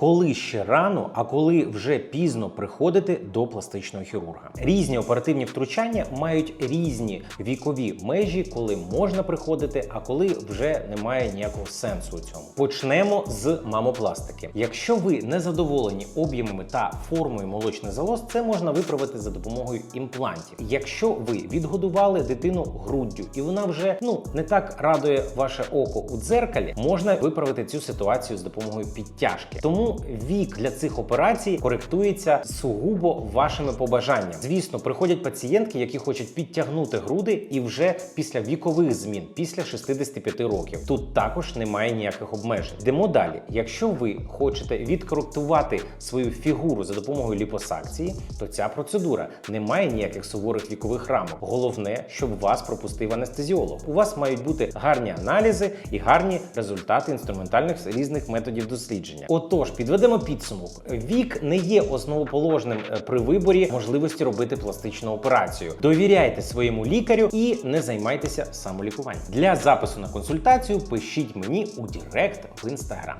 Коли ще рано, а коли вже пізно приходити до пластичного хірурга. Різні оперативні втручання мають різні вікові межі, коли можна приходити, а коли вже немає ніякого сенсу у цьому. Почнемо з мамопластики. Якщо ви не задоволені об'ємами та формою молочних залоз, це можна виправити за допомогою імплантів. Якщо ви відгодували дитину груддю і вона вже ну не так радує ваше око у дзеркалі, можна виправити цю ситуацію з допомогою підтяжки. Тому вік для цих операцій коректується сугубо вашими побажаннями. Звісно, приходять пацієнтки, які хочуть підтягнути груди, і вже після вікових змін, після 65 років. Тут також немає ніяких обмежень. Йдемо далі. Якщо ви хочете відкоректувати свою фігуру за допомогою ліпосакції, то ця процедура не має ніяких суворих вікових рамок. Головне, щоб вас пропустив анестезіолог. У вас мають бути гарні аналізи і гарні результати інструментальних різних методів дослідження. Отож, підведемо підсумок. Вік не є основоположним е, при виборі можливості робити пластичну операцію. Довіряйте своєму лікарю і не займайтеся самолікуванням. Для запису на консультацію пишіть мені у Директ в інстаграм.